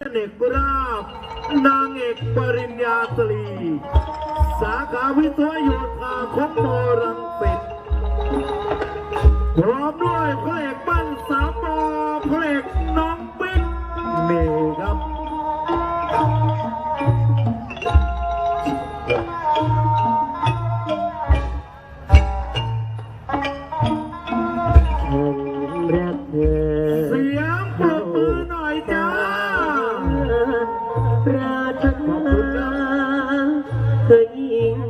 เอกกราบนางเอกปริญญาตรี สาขาวิทยโยธาคมโมรังสิตพร้อมด้วยพระเอก ปรารถนาเคยยิ่ง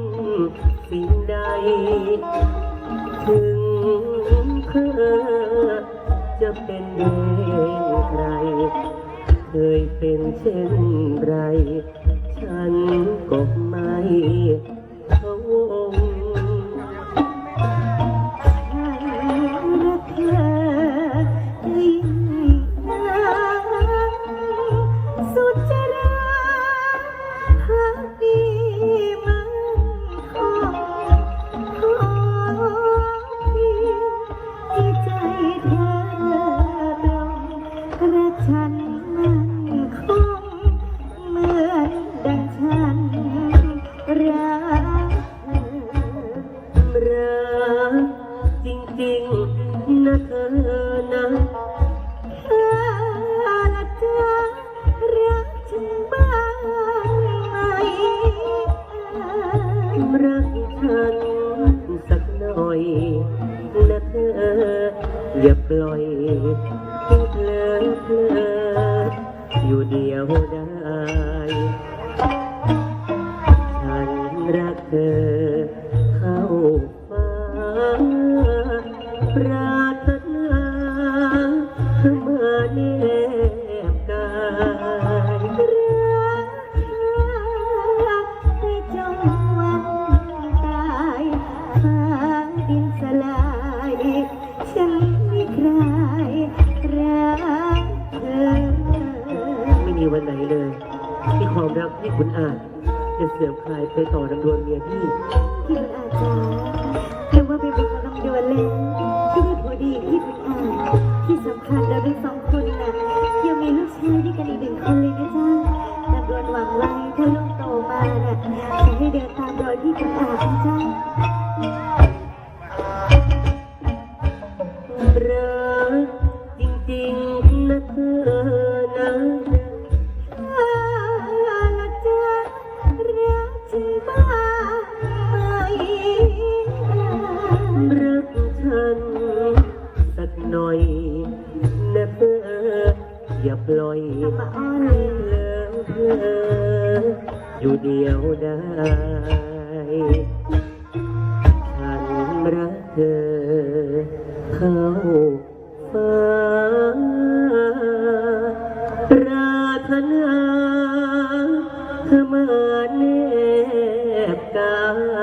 สิ่งใด ถึงเธอจะเป็นเองใคร เคยเป็นเช่นไร ฉันก็ไม่ อย่าปล่อยเพลอเพลออยู่เดียวได้ ความรักที่คุณอาจจะเสื่อมคลายไปต่อดำดวงเมียพี่ที่คุณอาจารย์แต่ว่าเป็นบุคคลลำดวนแล้วที่มีผู้ดีที่คุณอาจที่สำคัญเราทั้งสองคนน่ะยังมีลูกชายด้วยกันอีกหนึ่งคนเลยนะจ๊ะลำดวนหวังไว้ถ้าลูกโตมาน่ะจะให้เดินตามรอยที่คุณอา อยู่เดียวได้ฉันรักเธอเข้าฟ้าปรารถนาเธอมาแนบกาย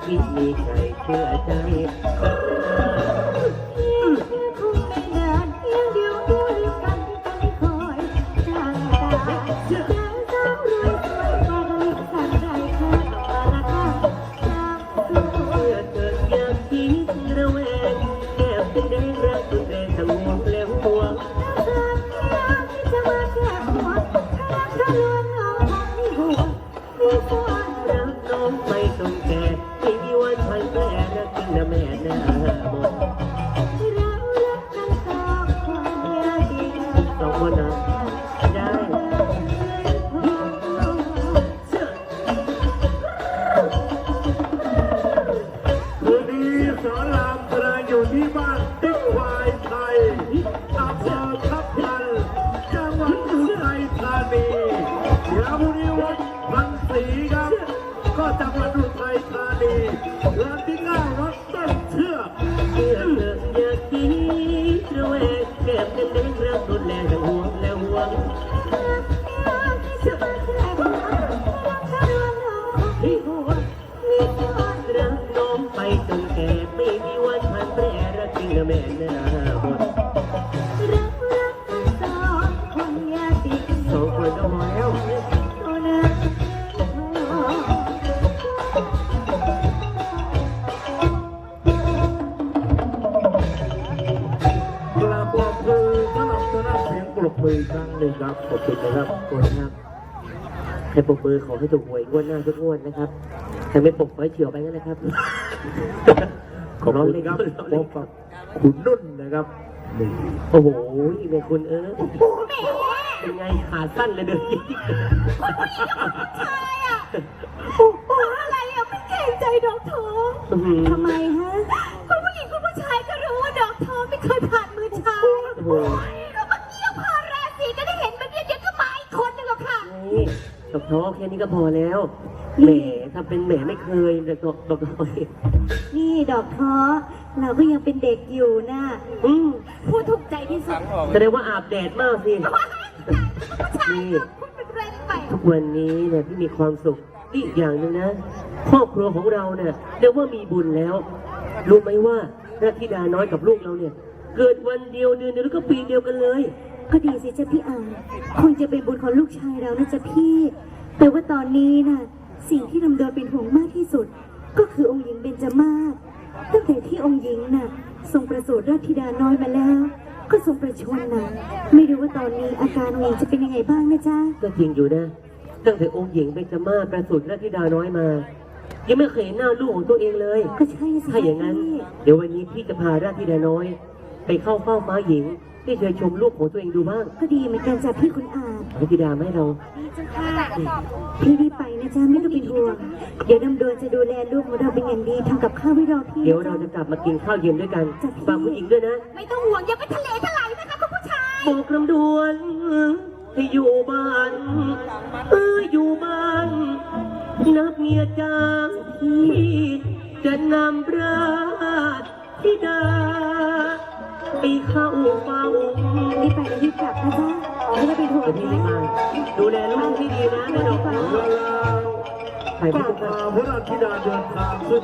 ไม่คิดมีใครเชื่อใจ จังหวัดอุทัยธานีวันที่เก้าวัดต้นเชือกเชื่อเถอะอย่าคิดระแวงแก้มกันเด้งรักรุนแรงทั้งห่วงและห่วงมีหัวมีหัวรักน้องไปจนแก่ไม่มีวันพันแปรรักจริงนะแม่นา กราบขอบคุณสำหรับคณะเสียงปรบมืออีกครั้งหนึ่งครับ ขอบคุณนะครับขอบคุณครับใครปรบมือขอให้ถูกหวยงวดหน้าทุกงวดนะครับใครไม่ปรบขอให้เฉียวไปงั้นนะครับ ขอบคุณครับพบกับคุณนุ่นนะครับนี่โอ้โหแม่คุณเออเป็นไงขาสั้นเลยเดินยิงชายอะโอ้โหอะไรอะ ทองทำไมฮะคุณผู้หญิงคุณผู้ชายก็รู้ว่าดอกทองไม่เคยผ่านมือชายโอ้โหก็เมื่อกี้พาราศีก็ได้เห็นมันเนี่ยเดี๋ยวก็มาอีกคนนึงหรอกค่ะ นี่ดอกท้อแค่นี้ก็พอแล้วแหมถ้าเป็นแหมไม่เคยแต่ดอกดอกท้อนี่ดอกท้อเราก็ยังเป็นเด็กอยู่นะอืมพูดถูกใจที่สุดแสดงว่าอาบแดดมากสิผู้ชายก็พูดเป็นเรนไปทุกวันนี้เนี่ยพี่มีความสุขอีกอย่างหนึ่งนะ ครอบครัวของเราเนี่ยเรียกว่ามีบุญแล้วรู้ไหมว่าพระธิดาน้อยกับลูกเราเนี่ย เกิดวันเดียวเดือนเดียวแล้วก็ปีเดียวกันเลยก็ดีสิจ้ะพี่อ่านคงจะเป็นบุญของลูกชายเรานะจ๊ะพี่ แต่ว่าตอนนี้น่ะ สิ่งที่ลำดวนเป็นห่วงมากที่สุด ก็คือองค์หญิงเบญจมาศตั้งแต่ที่องค์หญิงน่ะ ทรงประสูติราชธิดาน้อยมาแล้ว ก็ทรงประชวรน่ะไม่รู้ว่าตอนนี้อาการองค์หญิงจะเป็นยังไงบ้างนะจ๊ะก็จริงอยู่นะตั้งแต่องค์หญิงเป็นจมาศประสูติพระธิดาน้อยมา ยังไม่เคยเห็นหน้าลูกของตัวเองเลย ก็ใช่สิถ้าอย่างนั้น พี่เดี๋ยววันนี้พี่จะพาราชธิดาน้อย ไปเข้าเฝ้าม้าหญิงที่เคยชมลูกของตัวเองดูบ้างก็ดีเหมือนกันจ้ะพี่คุณอาจพระธิดาไม่ให้เรา พี่รีบไปนะจ๊ะไม่ต้องเป็นห่วงเดี๋ยวดำดวนจะดูแลลูกของเราเป็นอย่างดีทำกับข้าวให้เราพี่เดี๋ยวเราจะกลับมากินข้าวเย็นด้วยกันฝากผู้หญิงด้วยนะ ไม่ต้องห่วงอย่าไปทะเลทลายนะคะคุณผู้ชาย บอกลำดวนให้อยู่บ้าน เอออยู่บ้าน นับเมียจางที่จะนำราชธิดา ไปเข้าเฝ้ารีบไปแล้วรีบกลับนะจ๊ะไม่ต้องเป็นห่วงเดี๋ยวพี่นะไม่มาดูแลลูกที่ดีนะแม่ดอกเวลาไปไม่ก็ต้องพาพระราชธิดาเดินทางขึ้น